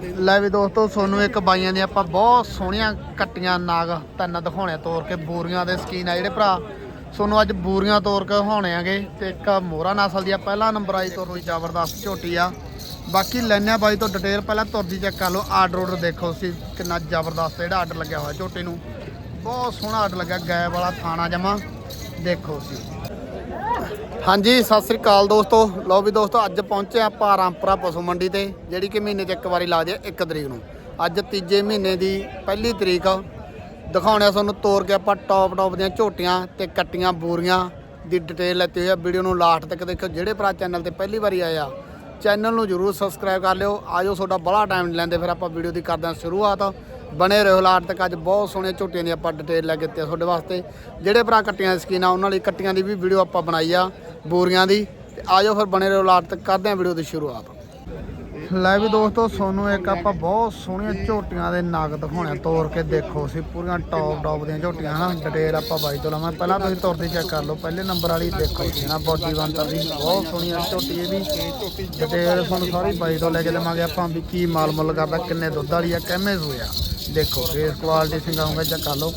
ਲੈ ਵੀ ਦੋਸਤੋ ਤੁਹਾਨੂੰ ਇੱਕ ਬਾਈਆਂ ਦੀਆਂ ਆਪਾਂ ਬਹੁਤ ਸੋਹਣੀਆਂ ਕੱਟੀਆਂ ਨਾਗ ਤਿੰਨ ਦਿਖਾਉਣੇ ਤੋਰ ਕੇ, ਬੂਰੀਆਂ ਦੇ ਸਕੀਨ ਆ ਜਿਹੜੇ ਭਰਾ। ਤੁਹਾਨੂੰ ਅੱਜ ਬੂਰੀਆਂ ਤੋਰ ਕੇ ਦਿਖਾਉਣੇ ਆਗੇ ਤੇ ਇੱਕ ਮੋਹਰਾ ਨਸਲ ਦੀ ਆ, ਪਹਿਲਾ ਨੰਬਰ ਆਈ ਤੋਂ ਕੋਈ ਜ਼ਬਰਦਸਤ ਝੋਟੀ ਆ। ਬਾਕੀ ਲੈਣਿਆ ਬਾਈ ਤੋਂ ਡਿਟੇਲ ਪਹਿਲਾਂ ਤੁਰਦੀ ਚੈੱਕ ਕਰ ਲਓ ਆਰਡਰ ਆਰਡਰ ਦੇਖੋ ਤੁਸੀਂ ਕਿੰਨਾ ਜ਼ਬਰਦਸਤ ਜਿਹੜਾ ਆਰਡਰ ਲੱਗਿਆ ਹੋਇਆ ਝੋਟੀ ਨੂੰ। ਬਹੁਤ ਸੋਹਣਾ ਆਰਡਰ ਲੱਗਿਆ ਗੈ ਵਾਲਾ ਥਾਣਾ ਜਮਾ, ਦੇਖੋ ਤੁਸੀਂ। ਹਾਂਜੀ, ਸਤਿ ਸ੍ਰੀ ਅਕਾਲ ਦੋਸਤੋ। ਲਓ ਵੀ ਦੋਸਤੋ, ਅੱਜ ਪਹੁੰਚੇ ਆਪਾਂ ਰਾਮਪੁਰਾ ਪਸ਼ੂ ਮੰਡੀ ਤੇ, ਜਿਹੜੀ ਕਿ ਮਹੀਨੇ 'ਚ ਇੱਕ ਵਾਰੀ ਲੱਗਦੀ ਹੈ 1 ਤਰੀਕ ਨੂੰ। ਅੱਜ ਤੀਜੇ ਮਹੀਨੇ ਦੀ ਪਹਿਲੀ ਤਰੀਕ ਦਿਖਾਉਣੇ ਆ ਤੁਹਾਨੂੰ ਤੋਰ ਕੇ ਆਪਾਂ ਟੌਪ ਟੌਪ ਦੀਆਂ ਝੋਟੀਆਂ ਤੇ ਕੱਟੀਆਂ ਬੂਰੀਆਂ ਦੀ ਡਿਟੇਲ ਲੈਤੀ ਹੋਈ ਆ। ਵੀਡੀਓ ਨੂੰ ਲਾਸਟ ਤੱਕ ਦੇਖੋ ਜਿਹੜੇ ਭਰਾ ਚੈਨਲ ਤੇ ਪਹਿਲੀ ਵਾਰੀ ਆਏ ਆ, ਚੈਨਲ ਨੂੰ ਜਰੂਰ ਸਬਸਕ੍ਰਾਈਬ ਕਰ ਲਿਓ। ਆਜੋ ਤੁਹਾਡਾ ਬੜਾ ਟਾਈਮ ਨਹੀਂ ਲੈਂਦੇ, ਫਿਰ ਆਪਾਂ ਵੀਡੀਓ ਦੀ ਕਰਦੇ ਹਾਂ ਸ਼ੁਰੂਆਤ। ਬਣੇ ਰਹੋ ਲਾਟ ਤੱਕ ਅੱਜ ਬਹੁਤ ਸੋਹਣੀਆਂ ਝੋਟੀਆਂ ਦੀ ਆਪਾਂ ਡਿਟੇਲ ਲੈ ਕੇ ਦਿੱਤੀ ਤੁਹਾਡੇ ਵਾਸਤੇ। ਜਿਹੜੇ ਭਰਾ ਕੱਟੀਆਂ ਦੀ ਸਕੀਨ ਆ ਉਹਨਾਂ ਲਈ ਕੱਟੀਆਂ ਦੀ ਵੀ ਵੀਡੀਓ ਆਪਾਂ ਬਣਾਈ ਆ ਬੋਰੀਆਂ ਦੀ। ਤੇ ਆਜੋ ਫਿਰ ਬਣੇ ਰਹੋ ਲਾਟ ਤੱਕ ਕਰਦੇ ਹਾਂ ਵੀਡੀਓ ਦੀ ਸ਼ੁਰੂਆਤ। ਲੈ ਵੀ ਦੋਸਤੋ ਸੋਨੂੰ ਇੱਕ ਆਪਾਂ ਬਹੁਤ ਸੋਹਣੀਆਂ ਝੋਟੀਆਂ ਦੇ ਨਗ ਦਿਖਾਉਣੇ ਆ, ਤੋੜ ਕੇ ਦੇਖੋ ਸੀ ਪੂਰੀਆਂ ਟੌਪ ਟੌਪ ਦੀਆਂ ਝੋਟੀਆਂ ਹਨਾ? ਡਿਟੇਲ ਆਪਾਂ ਬਾਈ ਤੋਂ ਲਵਾਂ ਪਹਿਲਾਂ ਤੁਸੀਂ ਤੁਰਦੀ ਚੈੱਕ ਕਰ ਲਓ ਪਹਿਲੇ ਨੰਬਰ ਵਾਲੀ ਦੇਖੋ ਸੀ ਨਾ ਬੋਡੀ ਬੰਤਰ ਦੀ ਬਹੁਤ ਸੋਹਣੀ ਝੋਟੀ ਇਹਦੀ ਡਿਟੇਲ ਤੁਹਾਨੂੰ ਸਾਰੀ ਬਾਈ ਤੋਂ ਲੈ ਕੇ ਦੇਵਾਂਗੇ ਆਪਾਂ ਵੀ ਕੀ ਮਾਲ ਮੁੱਲ ਕਰਦਾ ਕਿੰਨੇ ਦੁੱਧ ਵਾਲੀ ਆ ਕਿੰਨੇ ਸੂਏ ਆ। ਦੇਖੋ ਫੇਸ ਕੁਆਲਿਟੀ ਸਿੰਗਾ ਹੋਊਗਾ ਚੈੱਕ ਕਰ ਲਓ।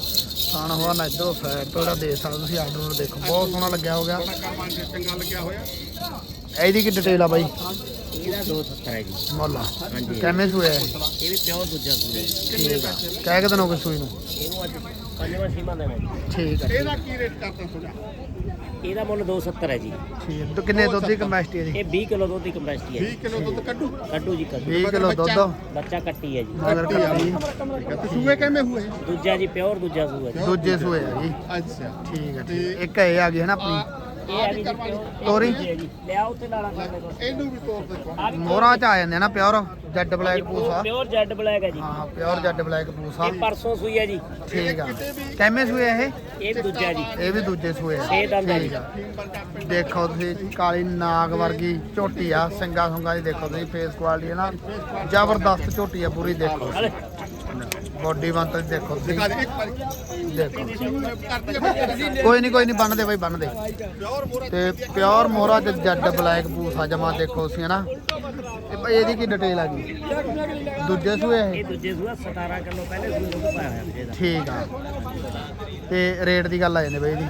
ਖਾਣ ਹੋਆ ਨਾ ਇਧਰੋਂ ਸਾਈਡ ਤੋਂ ਜਿਹੜਾ ਦੇ ਸਕਦੇ ਤੁਸੀਂ ਆਰਡਰ ਦੇਖੋ। ਬਹੁਤ ਸੋਹਣਾ ਲੱਗਿਆ ਹੋਗਾ ਚੰਗਾ ਲੱਗਿਆ ਹੋਇਆ? ਇਹਦੀ ਕੀ ਡਿਟੇਲ ਆ ਬਾਈ? ਇਹਦਾ 270 ਹੈ ਜੀ ਮੁੱਲ ਹਾਂਜੀ। ਕਿੰਨੇ ਸੂਏ ਆ ਇਹ? ਵੀ ਪਿਓਰ ਦੂਜਾ ਸੂਰ ਹੈ ਜੀ। ਠੀਕ ਆ। ਕਹਿ ਕੇ ਦਿਨ ਹੋ ਗਏ ਸੂਈ ਨੂੰ? ਇਹਨੂੰ ਅੱਜ ਪੰਜਵਾਂ ਛੇਵਾਂ ਦੇਣਾ ਜੀ ਠੀਕ ਆ ਇਹਦਾ ਕੀ ਰੇਟ ਕਰਤਾ ਥੋੜਾ ਇਹਦਾ ਮੁੱਲ 270 ਹੈ ਜੀ। ਠੀਕ ਆ। ਤੇ ਕਿੰਨੇ ਦੁੱਧ ਦੀ ਕਪੈਸਿਟੀ ਹੈ ਜੀ? ਇਹ 20 ਕਿਲੋ ਦੁੱਧ ਦੀ ਕਪੈਸਿਟੀ ਹੈ 20 ਕਿਲੋ ਦੁੱਧ ਕੱਢੂ? ਕੱਢੂ ਜੀ ਕੱਢੂ। 20 ਕਿਲੋ ਦੁੱਧ। ਬੱਚਾ ਕੱਟੀ ਹੈ ਜੀ। ਮਗਰ ਕੱਟੀ ਠੀਕ ਹੈ। ਤੇ ਸੂਏ ਕਿਵੇਂ ਹੋਏ? ਦੂਜਾ ਜੀ ਪਿਓਰ ਦੂਜਾ ਸੂਰ ਹੈ ਜੀ। ਦੂਜੇ ਸੂਏ ਆ ਜੀ। ਅੱਛਾ। ਠੀਕ ਆ ਠੀਕ ਆ। ਇੱਕ ਇਹ ਆ ਗਈ ਹੈ ਨਾ ਆਪਣੀ। ਹੈ ਜੀ ਤੋਰੀ? ਹੈ ਜੀ ਲਿਆ ਉੱਤੇ ਲਾਲਾ ਕਰਦੇ ਕੋਲ। ਇਹਨੂੰ ਵੀ ਤੋੜ ਦੇ ਆ ਵੀ ਮੋਹਰਾਂ ਚ ਆ ਜਾਂਦੇ ਨਾ pure. Jet black Pusa pure jet black ਹੈ ਜੀ। ਹਾਂ ਪਿਓਰ ਜੈਡ ਬਲੈਕ ਪੂਸਾ ਇਹ ਪਰਸੋਂ ਸੂਈ ਹੈ ਜੀ। ਠੀਕ ਆ। ਕਿੰਨੇ ਸੂਏ ਇਹ? ਇਹ ਦੂਜਾ ਜੀ। ਇਹ ਵੀ ਦੂਜੇ ਸੂਏ ਛੇ ਦੰਦ ਆ ਜੀ। ਦੇਖੋ ਤੁਸੀਂ ਕਾਲੀ ਨਾਗ ਵਰਗੀ ਝੋਟੀ ਆ। ਸਿੰਗਾ ਸੁੰਗਾ ਦੀ ਦੇਖੋ ਤੁਸੀਂ ਫੇਸ ਕੁਆਲਿਟੀ ਹੈ ਨਾ। ਜ਼ਬਰਦਸਤ ਝੋਟੀ ਆ ਪੂਰੀ ਦੇਖੋ। ਬੋਡੀ ਬੰਤ ਦੇਖੋ ਤੁਸੀਂ। ਦਿਖਾ ਹੈ ਕੋਈ ਨਹੀਂ ਕੋਈ ਨਹੀਂ ਬੰਨ ਦੇ ਬਾਈ ਬੰਨ ਦੇ। ਪਿਓਰ ਮੋਰਾ ਤੇ ਤੇ ਜੱਡ ਬਲੈਕ ਪੂਸਾ ਜਮਾ ਦੇਖੋ ਸੀ ਹਨਾ? ਤੇ ਭਾਈ ਇਹਦੀ ਕੀ ਡਿਟੇਲ ਆ ਗਈ ਦੂਜੇ ਸੂਏ ਇਹ? ਇਹ ਦੂਜੇ ਸੂਆ 17 ਕਿਲੋ ਪਹਿਲੇ ਸੂਏ ਦੁੱਧ ਪਾਇਆ ਹੋਇਆ ਠੀਕ ਆ। ਤੇ ਰੇਟ ਦੀ ਗੱਲ ਆ ਜਾਂਦੀ ਬਾਈ ਇਹਦੀ।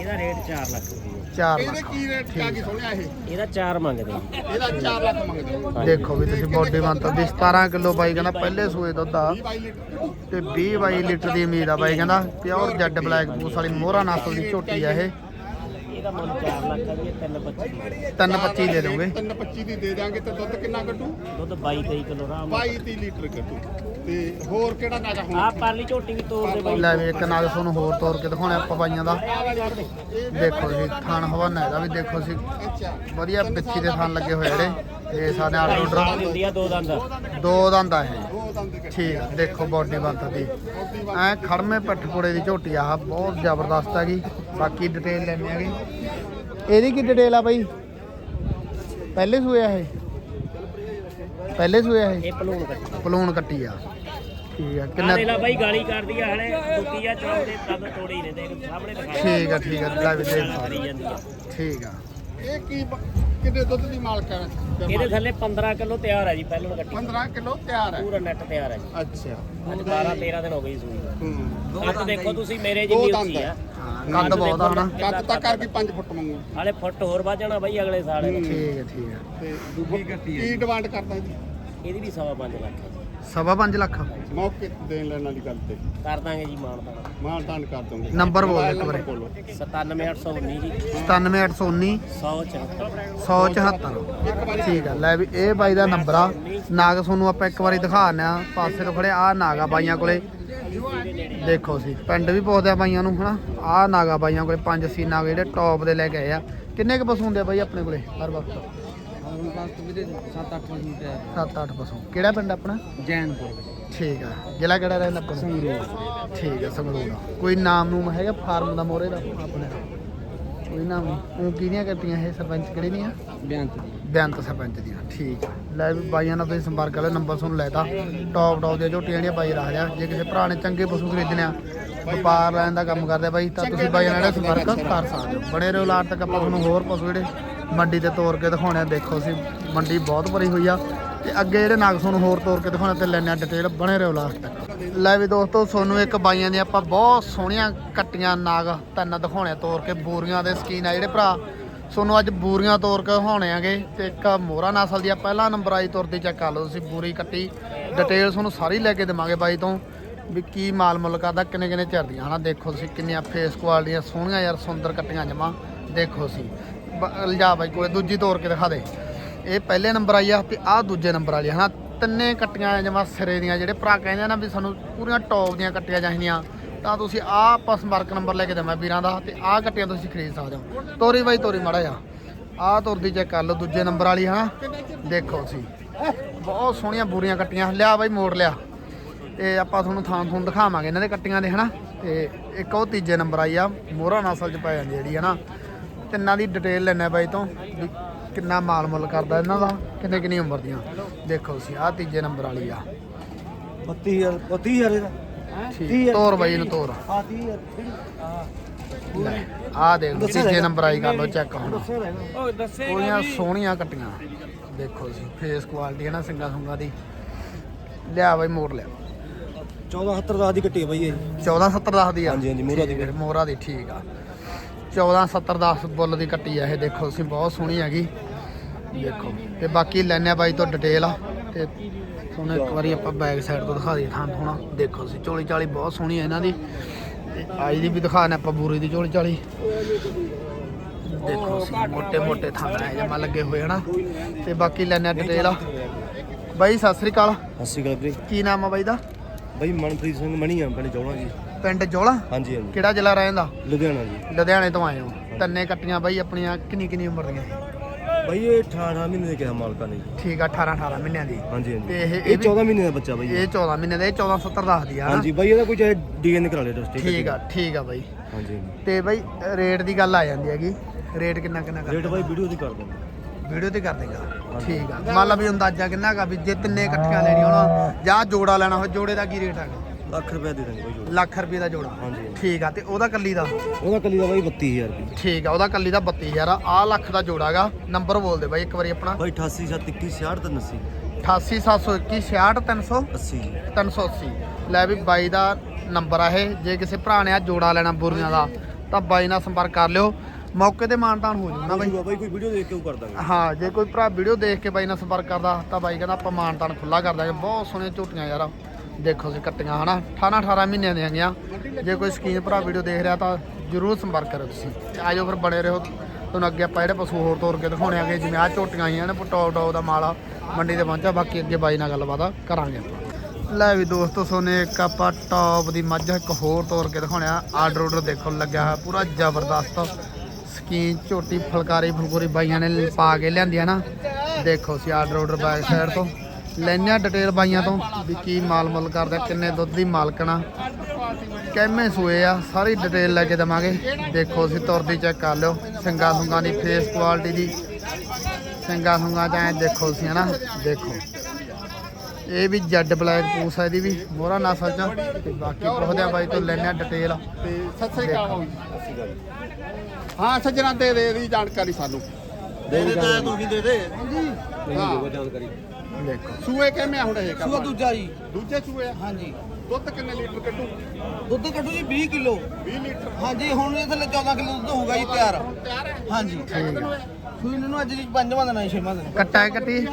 ਇਹਦਾ ਰੇਟ 4 ਲੱਖ ਰੁਪਏ। 4 ਇਹਦੇ ਲੱਖ। ਕੀ ਰੇਟ ਕਾ ਕੀ ਸੁਣਿਆ ਇਹ? ਇਹਦਾ 4 ਮੰਗਦੇ ਇਹਦਾ 4 ਲੱਖ ਮੰਗਦੇ ਦੇਖੋ ਵੀ ਤੁਸੀਂ ਬੋਡੀ ਬੰਤ ਦੀ 17 ਕਿਲੋ ਬਾਈ ਕਹਿੰਦਾ ਪਹਿਲੇ ਸੂਏ ਦੁੱਧ ਆ। 22 ਲੀਟਰ। ਤੇ 20 22 ਲੀਟਰ ਦੀ ਉਮੀਦ ਆ ਬਾਈ ਕਹਿੰਦਾ ਪਿਓਰ ਜੱਡ ਬਲੈਕ ਪੂਸ ਵਾਲੀ ਮੋਹਰਾ ਨਸਲ ਦੀ ਝੋਟੀ ਆ ਇਹ। ਇਹਦਾ ਮੁੱਲ 4 ਲੱਖ ਆ ਜੀ ਇਹ 325 ਦੀ। 325 ਦੇ ਦੋਗੇ 325 ਦੀ ਦੇ ਦਾਂਗੇ ਤੇ ਦੁੱਧ ਕਿੰਨਾ ਕੱਢੂ ਦੁੱਧ 22 23 ਕਿਲੋ ਆਰਾਮ 22 30 ਲੀਟਰ ਕੱਢੂ ਤੇ ਹੋਰ ਕਿਹੜਾ ਨਾਗਾ ਹੁਣ ਆ ਪਰਲੀ ਝੋਟੀ ਵੀ ਤੋੜ ਦੇ ਬਾਈ। ਲੈ ਵੀ ਇੱਕ ਨਾਲ ਤੁਹਾਨੂੰ ਹੋਰ ਤੋਰ ਕੇ ਦਿਖਾਉਣੇ ਆਪਾਂ ਬਾਈਆਂ ਦਾ। ਦੇਖੋ ਜੀ ਥਣ ਹਵਾਨਾ ਇਹਦਾ ਵੀ ਦੇਖੋ ਸੀ ਅੱਛਾ। ਵਧੀਆ ਪਿੱਛੀ ਦੇ ਥਣ ਲੱਗੇ ਹੋਏ ਜਿਹੜੇ। ਤੇ ਸਾਡੇ ਆਰਡਰ ਸਾਲ ਦੀ ਆਰਡਰ ਹੁੰਦੀ ਆ ਦੋ ਦੰਦ। ਦੋ ਦੰਦ ਆ ਇਹ। ਦੋ ਦੰਦ ਕੱਢ। ਠੀਕ ਆ ਦੇਖੋ ਬਾਡੀ ਬੰਤ ਦੀ। ਐ ਖੜਮੇ ਪੱਠਪੁੜੇ ਦੀ ਝੋਟੀ ਆ ਆਹ ਬਹੁਤ ਜ਼ਬਰਦਸਤ ਹੈਗੀ। ਬਾਕੀ ਡਿਟੇਲ ਲੈਣੇ ਆਗੇ ਇਹਦੀ ਕੀ ਡਿਟੇਲ ਆ ਬਾਈ? ਪਹਿਲੇ ਸੂਏ ਆ ਇਹ। ਪਹਿਲੇ ਸੂਏ ਆ ਇਹ। ਇਹ ਪਲੂਣ ਕੱਟੀ। ਪਲੂਣ ਕੱਟੀ ਆ। ਠੀਕ ਆ? ਆ ਕਿੰਨਾ ਦੇ ਲਾ ਬਾਈ ਗਾਲੀ ਕਰਦੀ ਆ ਹਲੇ। ਦੁੱਤੀ ਆ ਚੌੜੇ ਦੰਦ ਤੋੜੇ ਨੇ ਦੇਖ ਸਾਹਮਣੇ ਦਿਖਾਇਆ ਠੀਕ ਆ ਠੀਕ ਆ ਲੈ ਵੀ ਦੇਖ। ਕਰੀ ਸਕਦੇ ਜਾਂਦੀ ਆ। ਠੀਕ ਆ। ਇਹ ਕੀ ਬ- ਕਿੰਨੇ ਦੁੱਧ ਦੀ ਮਾਲਕ ਹੈ ਇਹਦੇ ਥੱਲੇ 15 ਕਿਲੋ ਤਿਆਰ ਆ ਜੀ ਪਹਿਲੋਂ ਕੱਟੀ। 15 ਕਿਲੋ ਤਿਆਰ ਹੈ ਪੂਰਾ ਨੈਟ ਤਿਆਰ ਆ ਜੀ। ਅੱਛਾ। ਅੱਜ 12 13 ਦਿਨ ਹੋ ਗਏ ਜੀ ਸੂਈ ਨੂੰ। ਹੂੰ। ਅੱਜ ਦੇਖੋ ਤੁਸੀਂ ਮੇਰੇ ਦੋ ਜਿੰਨੀ ਦੰਦ ਉੱਚੀ ਆ। ਹਾਂ ਕੱਦ ਬਹੁਤ ਆ ਹਨਾ। ਕੱਦ ਤਾਂ ਕਰਕੇ 5 ਫੁੱਟ ਮੰਗੂ ਹਾਲੇ ਫੁੱਟ ਹੋਰ ਵੱਧ ਜਾਣਾ ਬਾਈ ਅਗਲੇ ਸਾਲ। ਇਹਦਾ। ਠੀਕ ਆ ਠੀਕ ਆ। ਤੇ ਦੂਜੀ ਕੀ ਡਿਮਾਂਡ ਕਰਦਾ ਜੀ? ਇਹਦੀ ਵੀ ਸਵਾ ਪੰਜ ਲੱਖ ਆ ਜੀ। ਸਵਾ ਪੰਜ ਲੱਖ। ਮੌਕੇ ਤੇ ਦੇਣ ਲੈਣ ਵਾਲੀ ਗੱਲ ਤੇ। ਕਰ ਦਾਂਗੇ ਜੀ ਮਾਨ ਦਾ ਮਾਨ ਤਾਨ ਕਰ ਦੋਗੇ। ਨੰਬਰ ਬੋਲ ਇੱਕ ਵਾਰੀ। ਬੋਲੋ। 97819 ਜੀ। 97819 174 174 ਠੀਕ ਆ ਲੈ ਵੀ ਇਹ ਬਾਈ ਦਾ ਨੰਬਰ ਆ। ਨਾਗ ਤੁਹਾਨੂੰ ਆਪਾਂ ਇੱਕ ਵਾਰੀ ਦਿਖਾ ਦਿੰਦੇ ਆ। ਪਾਸੇ ਤੋਂ ਖੜੇ ਆ ਨਾਗਾ ਬਾਈਆਂ ਕੋਲੇ। ਦੇਖੋ ਸੀ ਪਿੰਡ ਵੀ ਪੁੱਛਦੇ ਆ ਬਾਈਆਂ ਨੂੰ ਹਨਾ? ਆ ਨਾਗਾ ਬਾਈਆਂ ਕੋਲੇ ਪੰਜ ਸੀ ਨਾਗ ਜਿਹੜੇ ਟੌਪ ਦੇ ਲੈ ਕੇ ਆਏ ਆ। ਕਿੰਨੇ ਕ ਪਸ਼ੂ ਹੁੰਦੇ ਆ ਬਾਈ ਆਪਣੇ ਕੋਲੇ ਹਰ ਵਕਤ? ਹੁਣ ਬਸ ਵੀਰੇ 7-8 ਮਿੰਟ ਹੈ 7-8 ਪਸ਼ੂ। ਕਿਹੜਾ ਪਿੰਡ ਆਪਣਾ? ਜੈਨਪੁਰ। ਠੀਕ ਆ। ਜ਼ਿਲ੍ਹਾ ਕਿਹੜਾ ਰਹਿੰਦਾ ਆਪਣਾ ਸੰਗਰੂਰ। ਠੀਕ ਆ ਸੰਗਰੂਰ। ਕੋਈ ਨਾਮ ਨੂਮ ਹੈਗਾ ਫਾਰਮ ਦਾ ਮੋਰੇ ਦਾ? ਆਪਣੇ ਕੋਈ ਨਾਮ ਉਹ ਕਿਹਦੀਆਂ ਕੱਟੀਆਂ ਇਹ ਸਰਪੰਚ ਕਿਹੜੇ ਦੀਆਂ? ਬੇਅੰਤ ਦੀ। ਬੇਅੰਤ ਸਰਪੰਚ ਦੀਆਂ। ਠੀਕ ਆ। ਲੈ ਵੀ ਬਾਈਆਂ ਨਾਲ ਤੁਸੀਂ ਸੰਪਰਕ ਕਰ ਲਿਓ ਨੰਬਰ ਤੁਹਾਨੂੰ ਲੈਤਾ ਟੌਪ ਟੌਪ ਦੀਆਂ ਝੋਟੀਆਂ ਜਿਹੜੀਆਂ ਬਾਈ ਰੱਖ ਲਿਆ ਜੇ ਕਿਸੇ ਭਰਾ ਨੇ ਚੰਗੇ ਪਸ਼ੂ ਖਰੀਦਣੇ ਆ ਵਪਾਰ ਲੈਣ ਦਾ ਕੰਮ ਕਰਦੇ ਆ ਬਾਈ ਤਾਂ ਤੁਸੀਂ ਬਾਈਆਂ ਨਾਲ ਸੰਪਰਕ ਕਰ ਸਕਦੇ ਹੋ। ਬਣੇ ਰਹੋ ਲਾਟ ਤੱਕ ਆਪਾਂ ਤੁਹਾਨੂੰ ਹੋਰ ਪਸ਼ੂ ਜਿਹੜੇ ਮੰਡੀ ਤੇ ਤੋਰ ਕੇ ਦਿਖਾਉਣੇ ਦੇਖੋ ਸੀ ਮੰਡੀ ਬਹੁਤ ਭਰੀ ਹੋਈ ਆ ਤੇ ਅੱਗੇ ਜਿਹੜੇ ਨਾਗ ਤੁਹਾਨੂੰ ਹੋਰ ਤੋਰ ਕੇ ਦਿਖਾਉਣਾ ਤੇ ਲੈਣੇ ਆ ਡਿਟੇਲ ਬਣੇ ਰਹੋ ਲਾਸਟ ਤੱਕ। ਲੈ ਵੀ ਦੋਸਤੋ ਤੁਹਾਨੂੰ ਇੱਕ ਬਾਈਆਂ ਦੀ ਆਪਾਂ ਬਹੁਤ ਸੋਹਣੀਆਂ ਕੱਟੀਆਂ ਨਾਗ ਤਿੰਨ ਦਿਖਾਉਣੇ ਆ ਤੋਰ ਕੇ। ਬੂਰੀਆਂ ਦੇ ਸਕੀਨ ਆ ਜਿਹੜੇ ਭਰਾ। ਤੁਹਾਨੂੰ ਅੱਜ ਬੂਰੀਆਂ ਤੋਰ ਕੇ ਦਿਖਾਉਣੇ ਆਗੇ ਤੇ ਇੱਕ ਮੋਹਰਾ ਨਸਲ ਦੀ ਆ, ਪਹਿਲਾ ਨੰਬਰ ਆਈ ਤੁਰਦੀ ਚੈੱਕ ਕਰ ਲਓ ਤੁਸੀਂ, ਬੂਰੀ ਕੱਟੀ। ਡਿਟੇਲ ਤੁਹਾਨੂੰ ਸਾਰੀ ਲੈ ਕੇ ਦੇਵਾਂਗੇ ਬਾਈ ਤੋਂ ਵੀ ਕੀ ਮਾਲ ਮੁੱਲ ਕਰਦਾ, ਕਿੰਨੇ ਕਿੰਨੇ ਝਰਦੀਆਂ ਹਨਾ? ਦੇਖੋ ਤੁਸੀਂ ਕਿੰਨੀਆਂ ਫੇਸ ਕੁਆਲਟੀਆਂ ਸੋਹਣੀਆਂ ਯਾਰ, ਸੁੰਦਰ ਕੱਟੀਆਂ ਜਮਾ। ਦੇਖੋ ਸੀ ਲਿਜਾ ਬਾਈ ਕੋਈ ਦੂਜੀ ਤੋਰ ਕੇ ਦਿਖਾ ਦੇ। ਇਹ ਪਹਿਲੇ ਨੰਬਰ ਆਈ ਆ ਤੇ ਆਹ ਦੂਜੇ ਨੰਬਰ ਵਾਲੀ ਆ, ਹਨਾ? ਤਿੰਨੇ ਕੱਟੀਆਂ ਜਮਾ ਸਿਰੇ ਦੀਆਂ ਜਿਹੜੇ ਭਰਾ ਕਹਿੰਦੇ ਆ ਨਾ ਵੀ ਸਾਨੂੰ ਪੂਰੀਆਂ ਟੌਪ ਦੀਆਂ ਕੱਟੀਆਂ ਚਾਹੀਦੀਆਂ ਤਾਂ ਤੁਸੀਂ ਆਹ ਆਪਾਂ ਸੰਪਰਕ ਨੰਬਰ ਲੈ ਕੇ ਦੇਵਾਂ ਵੀਰਾਂ ਦਾ ਤੇ ਆਹ ਕੱਟੀਆਂ ਤੁਸੀਂ ਖਰੀਦ ਸਕਦੇ ਹੋ। ਤੋਰੀ ਬਾਈ ਤੋਰੀ ਮਾੜਾ ਜਾ ਆਹ ਤੁਰਦੀ ਚੈੱਕ ਕਰ ਲਓ ਦੂਜੇ ਨੰਬਰ ਵਾਲੀ ਹਨਾ? ਦੇਖੋ ਤੁਸੀਂ। ਬਹੁਤ ਸੋਹਣੀਆਂ ਬੂਰੀਆਂ ਕੱਟੀਆਂ। ਲਿਆ ਬਾਈ ਮੋੜ ਲਿਆ। ਤੇ ਆਪਾਂ ਤੁਹਾਨੂੰ ਥਾਂ ਥੂਨ ਦਿਖਾਵਾਂਗੇ ਇਹਨਾਂ ਦੇ ਕੱਟੀਆਂ ਦੇ ਹਨਾ? ਤੇ ਇੱਕ ਉਹ ਤੀਜੇ ਨੰਬਰ ਆਈ ਆ ਮੋਹਰਾ ਨਸਲ ਚ ਪੈ ਜਾਂਦੀ ਜਿਹੜੀ ਹਨਾ? ਤਿੰਨਾਂ ਦੀ ਡਿਟੇਲ ਲੈਣਾ ਬਾਈ ਤੋਂ ਵੀ ਕਿੰਨਾ ਮਾਲ ਮੁੱਲ ਕਰਦਾ ਇਹਨਾਂ ਦਾ ਕਿੰਨੇ ਕਿੰਨੀ ਉਮਰ ਦੀਆਂ। ਦੇਖੋ ਤੁਸੀਂ ਆਹ ਤੀਜੇ ਨੰਬਰ ਵਾਲੀ ਆ। 32000 32000 ਇਹਦਾ। ਠੀਕ ਤੋਰ ਬਾਈ ਨੂੰ ਤੋਰ। ਆ 30000 ਲੈ ਆਹ ਦੇਖ ਲਓ ਤੀਜੇ ਨੰਬਰ ਆਈ ਕਰ ਲਓ ਚੈੱਕ ਹੁਣ। ਉਹ ਦੱਸੇ ਉਹਨੀਆਂ ਸੋਹਣੀਆਂ ਕੱਟੀਆਂ। ਦੇਖੋ ਜੀ ਫੇਸ ਕੁਆਲਿਟੀ ਹੈ ਨਾ ਸਿੰਗਾ ਸੁੰਗਾ ਦੀ। ਲਿਆ ਬਾਈ ਮੋੜ ਲਿਆ। 1470 ਦਾ ਦੀ ਕੱਟੀ ਬਾਈ ਇਹ। 1470 10 ਦੀ ਆ। ਹਾਂਜੀ, ਹਾਂਜੀ, ਮੋਹਰਾ ਦੀ। ਮੋਹਰਾ ਦੀ ਠੀਕ ਆ। 147010 ਬੁੱਲ ਦੀ ਕੱਟੀ ਆ ਇਹ। ਦੇਖੋ ਤੁਸੀਂ ਬਹੁਤ ਸੋਹਣੀ ਹੈਗੀ। ਦੇਖੋ ਤੇ ਬਾਕੀ ਲੈਨੇ ਬਾਈ ਤੋਂ ਡਿਟੇਲ ਆ। ਤੇ ਤੁਹਾਨੂੰ ਇੱਕ ਵਾਰੀ ਆਪਾਂ ਬੈਕ ਸਾਈਡ ਤੋਂ ਦਿਖਾ ਦਈਏ ਥਾਂ ਥੋਣਾ। ਦੇਖੋ ਤੁਸੀਂ ਝੋਲੀ ਚਾਲੀ ਬਹੁਤ ਸੋਹਣੀ ਹੈ ਇਹਨਾਂ ਦੀ। ਆਈ ਦੀ ਵੀ ਦਿਖਾਣਾ ਆਪਾਂ ਬੂਰੀ ਦੀ ਝੋਲੀ ਚਾਲੀ। ਦੇਖੋ ਮੋਟੇ ਮੋਟੇ ਥਾਂ ਹੈ ਜਮਾ ਲੱਗੇ ਹੋਏ ਹਨਾ ਤੇ ਬਾਕੀ ਲੈਨੇ ਡਿਟੇਲ ਆ। ਬਾਈ ਸਤਿ ਸ੍ਰੀ ਅਕਾਲ। ਸਤਿ ਸ੍ਰੀ ਅਕਾਲ ਵੀਰੇ। ਕੀ ਨਾਮ ਆ ਬਾਈ ਦਾ? ਬਈ ਮਨਪ੍ਰੀਤ ਸਿੰਘ ਮਣੀ ਪਿੰਡ ਚੌਲਾਂ ਜੀ। ਪਿੰਡ ਜੋਲਾ? ਹਾਂਜੀ ਹਾਂਜੀ। ਕਿਹੜਾ ਜ਼ਿਲ੍ਹਾ ਰਹਿੰਦਾ? ਲੁਧਿਆਣਾ ਜੀ। ਲੁਧਿਆਣੇ ਤੋਂ ਆਏ ਹੋ। ਤੰਨੇ ਕੱਟੀਆਂ ਬਾਈ ਆਪਣੀਆਂ ਕਿੰਨੀ ਕਿੰਨੀ ਉਮਰ ਦੀਆਂ? ਬਾਈ ਇਹ 18 ਮਹੀਨੇ ਦੇ ਕਿਹਾ ਮਾਲਕਾਂ ਨੇ ਜੀ। ਠੀਕ ਆ 18 18 ਮਹੀਨਿਆਂ ਦੀ। ਹਾਂਜੀ ਤੇ ਹਾਂਜੀ ਇਹ- ਇਹ ਇਹ 14 ਮਹੀਨੇ ਦਾ ਬੱਚਾ ਬਾਈ ਇਹ 14 ਮਹੀਨੇ ਦੇ 14 70 ਦੱਸਦੀ ਆ ਹਨਾ? ਹਾਂਜੀ ਬਾਈ ਇਹਦਾ ਕੋਈ ਚਾਹੇ ਡੀਐਨਏ ਕਰਾ ਲੈ ਟੈਸਟ ਠੀਕ ਆ ਠੀਕ ਆ ਬਾਈ। ਹਾਂਜੀ ਤੇ ਬਾਈ ਰੇਟ ਦੀ ਗੱਲ ਆ ਜਾਂਦੀ ਹੈਗੀ। ਰੇਟ ਕਿੰਨਾ ਕਿੰਨਾ ਕਰ ਰੇਟ ਬਾਈ ਵੀਡੀਓ ਦੀ ਕਰ ਦਿੰਦੇ। ਵੀਡੀਓ ਤੇ ਕਰ ਦੇਗਾ। ਠੀਕ ਆ। ਮੰਨ ਲਾ ਵੀ ਅੰਦਾਜ਼ਾ ਕਿੰਨਾ ਕਾ ਵੀ ਜੇ ਤਿੰਨੇ ਇਕੱਠੀਆਂ ਲੈਣੀਆਂ ਹੋਣ ਜਾਂ ਜੋੜਾ ਲੈਣਾ ਹੋਵੇ ਜੋੜੇ ਦਾ ਕੀ ਰੇਟ ਹੈਗਾ ਲੱਖ ਰੁਪਏ ਦੇ ਦਾਂਗੇ ਬਾਈ ਜੋੜਾ। ਲੱਖ ਰੁਪਏ ਦਾ ਜੋੜਾ? ਹਾਂਜੀ। ਠੀਕ ਆ ਤੇ ਉਹਦਾ ਕੱਲੀ ਦਾ? ਉਹਦਾ ਕੱਲੀ ਦਾ ਬਾਈ 32000 ਰੁਪਏ। ਠੀਕ ਆ ਉਹਦਾ ਕੱਲੀ ਦਾ 32000 ਆ। ਆਹ ਲੱਖ ਦਾ ਜੋੜਾਗਾ ਨੰਬਰ ਬੋਲ ਦੇ ਬਾਈ ਇੱਕ ਵਾਰੀ ਆਪਣਾ। ਬਾਈ 88 721 66 ਤੇ 80 88721 66300 80 ਜੀ 380 ਲੈ ਵੀ ਬਾਈ ਦਾ ਨੰਬਰ ਆ ਇਹ। ਜੇ ਕਿਸੇ ਭਰਾ ਨੇ ਆ ਜੋੜਾ ਲੈਣਾ ਬੁਰੀਆਂ ਦਾ ਤਾਂ ਬਾਈ ਨਾਲ ਸੰਪਰਕ ਕਰ ਲਿਓ। ਮੌਕੇ ਤੇ ਮਾਨਤਾਨ ਹੋ ਜਾਊਗਾ ਨਾ ਬਾਈ। ਬਾਈ ਕੋਈ ਵੀਡੀਓ ਦੇਖ ਕੇ ਉਹ ਕਰ ਦਾਂਗੇ। ਹਾਂ ਜੇ ਕੋਈ ਭਰਾ ਵੀਡੀਓ ਦੇਖ ਕੇ ਬਾਈ ਨਾਲ ਸੰਪਰਕ ਕਰਦਾ ਤਾਂ ਬਾਈ ਕਹਿੰਦਾ ਆਪਾਂ ਮਾਨਤਾਨ ਖੁੱਲਾ ਕਰ ਦਾਂਗੇ। ਬਹੁਤ ਸੋਹਣੀਆਂ ਝੋਟੀਆਂ ਯਾਰ। ਦੇਖੋ ਸੀ ਕੱਟੀਆਂ, ਹਨਾ? 18 18 ਮਹੀਨਿਆਂ ਦੀਆਂ ਹੈਗੀਆਂ। ਜੇ ਕੋਈ ਸਕੀਨ ਭਰਾ ਵੀਡੀਓ ਦੇਖ ਰਿਹਾ ਤਾਂ ਜਰੂਰ ਸੰਪਰਕ ਕਰੋ ਤੁਸੀਂ। ਤੇ ਆਜੋ ਫਿਰ ਬਣੇ ਰਹੋ। ਤੁਹਾਨੂੰ ਅੱਗੇ ਆਪਾਂ ਜਿਹੜੇ ਪਸ਼ੂ ਹੋਰ ਤੋਰ ਕੇ ਦਿਖਾਉਣੇ ਆਗੇ, ਜਿਵੇਂ ਆ ਝੋਟੀਆਂ ਆਈਆਂ ਨੇ ਟੌਪ ਟੌਪ ਦਾ ਮਾਲਾ, ਮੰਡੀ ਤੇ ਪਹੁੰਚਾ ਬਾਕੀ ਅੱਗੇ ਬਾਈ ਨਾਲ ਗੱਲਬਾਤ ਕਰਾਂਗੇ। ਲੈ ਵੀ ਦੋਸਤੋ, ਸੋਨੇ, ਇੱਕ ਆਪਾਂ ਟੌਪ ਦੀ ਮੱਝ, ਇੱਕ ਹੋਰ ਤੋਰ ਕੇ ਦਿਖਾਉਣਿਆ ਆਰਡਰ ਆਰਡਰ ਦੇਖੋ ਲੱਗਿਆ ਹੋਇਆ, ਪੂਰਾ ਜ਼ਬਰਦਸਤ। ਸਕੀਨ ਝੋਟੀ, ਫਲਕਾਰੀ, ਫੁਲਕੂਰੀ ਬਾਈਆਂ ਨੇ ਪਾ ਕੇ ਲਿਆਂਦੀਆਂ ਨਾ। ਦੇਖੋ ਸੀ ਆਰਡਰ ਆਰਡਰ ਬੈਕ ਸਾਈਡ ਤੋਂ। ਲੈਣਿਆ ਡਿਟੇਲ ਬਾਈਆਂ ਤੋਂ ਵੀ ਕੀ ਮਾਲ ਮੁੱਲ ਕਰਦਾ ਕਿੰਨੇ ਦੁੱਧ ਦੀ ਮਾਲਕਣਾ। ਕਿੰਨੇ ਸੂਏ ਆ ਸਾਰੀ ਡਿਟੇਲ ਲੈ ਕੇ ਦਵਾਂਗੇ। ਦੇਖੋ ਸੀ ਤੁਰਦੀ ਚੈੱਕ ਕਰ ਲਿਓ ਸਿੰਗਾ ਸੁੰਗਾ ਦੀ ਫੇਸ ਕੁਆਲਿਟੀ ਦੀ। ਸਿੰਗਾ ਸੁੰਗਾ ਜਾਂ ਦੇਖੋ ਸੀ ਹਨਾ ਦੇਖੋ। ਇਹ ਵੀ ਜੈਡ ਬਲੈਕ ਪੂਸ ਆ ਇਹਦੀ ਵੀ ਮੋਹਰਾ ਨਸਲ ਚ ਤੇ ਬਾਕੀ ਪੁੱਛਦੇ ਆ ਬਾਈ ਤੋਂ ਲੈਣਿਆ ਡਿਟੇਲ। ਤੇ ਸਤਿ ਸ੍ਰੀ ਅਕਾਲ ਬਾਊ ਜੀ। ਹਾਂ ਸੱਜਣਾ ਦੇ ਦੇ ਦੀ ਜਾਣਕਾਰੀ ਸਾਨੂੰ। ਦੇ ਦੇ ਤਾਂ ਤੂੰ ਵੀ ਦੇ। ਦੇ ਹਾਂ ਜਾਣਕਾਰੀ। ਦੇਖੋ। ਸੂਏ ਕਿਵੇਂ ਹੁਣ ਇਹ ਸੂਆ ਦੂਜਾ ਜੀ। ਦੂਜੇ ਸੂਏ ਆ? ਹਾਂਜੀ। ਦੁੱਧ ਕਿੰਨੇ ਲੀਟਰ ਕੱਢੂ? ਦੁੱਧ ਕੱਢੂ ਜੀ 20 ਕਿਲੋ। 20 ਲੀਟਰ। ਹਾਂਜੀ ਹੁਣ ਇਹ ਥੱਲੇ 14 ਕਿਲੋ ਦੁੱਧ ਹੋਊਗਾ ਜੀ ਤਿਆਰ। ਤਿਆਰ ਹੈ? ਹਾਂਜੀ। ਠੀਕ ਸੂਈ ਨੂੰ ਅੱਜ ਜੀ ਪੰਜਵਾਂ ਦਿਨ ਹੈ ਛੇਵਾਂ ਦਿਨ ਕੱਟਾ ਹੈ ਕੱਟੀ?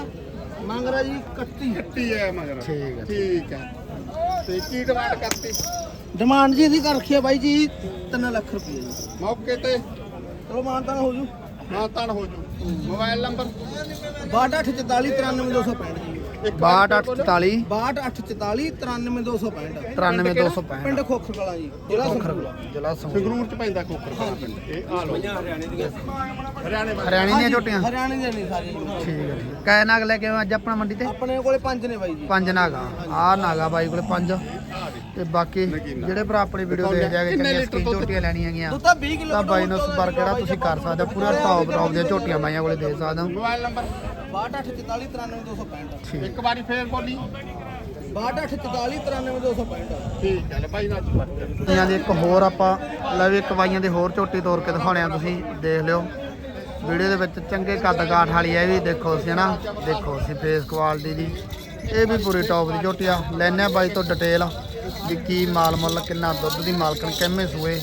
ਮੰਗ ਰਿਹਾ ਜੀ 31 ਕੱਟੀ ਹੈ ਮਗਰ ਠੀਕ ਹੈ। ਠੀਕ ਹੈ। ਤੇ ਕੀ ਡਿਮਾਂਡ ਕਰਤੀ? ਡਿਮਾਂਡ ਜੀ ਇਹਦੀ ਕਰ ਰੱਖੀ ਹੈ ਬਾਈ ਜੀ 3 ਲੱਖ ਰੁਪਏ ਜੀ। ਮੌਕੇ ਤੇ? ਚਲੋ ਮਾਨਤਾਨ ਹੋ ਜੂ। ਹਾਂ ਤਾਂ ਹੋ ਜੂ। Mobile number? 6284493265 ਜੀ 6248 6284493265 93265 ਪਿੰਡ ਖੋਖਰ ਕਲਾਂ ਜੀ ਜ਼ਿਲ੍ਹਾ ਸੰਗਰੂਰ। ਜ਼ਿਲ੍ਹਾ ਸੰਗਰੂਰ। ਸੰਗਰੂਰ ਚ ਪੈਂਦਾ ਕੋਕਰ ਦਾ ਪਿੰਡ। ਇਹ ਆ ਲੋ ਹਰਿਆਣੇ ਦੀਆਂ ਹਰਿਆਣੇ ਵਾਲੇ। ਹਰਿਆਣੇ ਦੀਆਂ ਝੋਟੀਆਂ ਹਰਿਆਣੇ ਦੇ ਨਹੀਂ ਸਾਰੀ ਜੀ ਠੀਕ ਹੈ ਠੀਕ ਹੈ। ਕੈ ਨਾਗ ਲੈ ਕੇ ਆਏ ਅੱਜ ਆਪਣਾ ਮੰਡੀ ਤੇ? ਆਪਣੇ ਕੋਲੇ ਪੰਜ ਨੇ ਬਾਈ ਜੀ। ਪੰਜ ਨਾਗਾ। ਆ ਨਾਗਾ ਬਾਈ ਕੋਲੇ ਪੰਜ। ਤੇ ਬਾਕੀ ਜਿਹੜੇ ਭਰਾ ਆਪਣੀ ਵੀਡੀਓ ਦੇਖ ਜਾਗੇ ਕਿੰਨੇ ਚੰਗੀਆਂ ਦੁੱਧ? ਝੋਟੀਆਂ ਲੈਣੀਆਂ ਹੈਗੀਆਂ। ਦੁੱਧ ਤਾਂ 20 ਕਿਲੋ ਤਾਂ ਬਾਈ ਨੂੰ ਸੰਪਰਕ ਜਿਹੜਾ ਤੁਸੀਂ ਕਰ ਸਕਦੇ ਹੋ। ਪੂਰਾ ਟੌਪ ਟੌਪ ਦੀਆਂ ਝੋਟੀਆਂ ਬਾਈਆਂ ਕੋਲੇ ਦੇ ਸਕਦੇ ਹੋ। ਮੋਬਾਈਲ ਨੰਬਰ 6284493265 ਠੀਕ। ਇੱਕ ਵਾਰੀ ਫੇਰ ਬੋਲੀ। 6284493265 ਠੀਕ ਹੈ ਲੈ ਭਾਈ ਨਾਲ ਸੰਪਰਕ। ਝੋਟੀਆਂ ਦੀ ਇੱਕ ਹੋਰ ਆਪਾਂ ਲੈ ਵੀ ਇੱਕ ਬਾਈਆਂ ਦੀ ਹੋਰ ਝੋਟੀ ਤੋੜ ਕੇ ਦਿਖਾਉਣੇ ਆ ਤੁਸੀਂ ਦੇਖ ਲਿਓ। ਵੀਡੀਓ ਦੇ ਵਿੱਚ ਚੰਗੇ ਕੱਦ ਕਾਠ ਵਾਲੀ ਹੈ ਇਹ ਵੀ ਦੇਖੋ ਸੀ ਨਾ ਦੇਖੋ ਸੀ ਫੇਸ ਕੁਆਲਿਟੀ ਦੀ। ਇਹ ਵੀ ਪੂਰੀ ਟੌਪ ਦੀ ਝੋਟੀ ਆ। ਲੈਣੇ ਬਾਈ ਤੋਂ ਡਿਟੇਲ ਵੀ ਕੀ ਮਾਲ ਮੁੱਲ ਕਿੰਨਾ ਦੁੱਧ ਦੀ ਮਾਲਕਣ ਕਿੰਨੇ ਸੂਏ।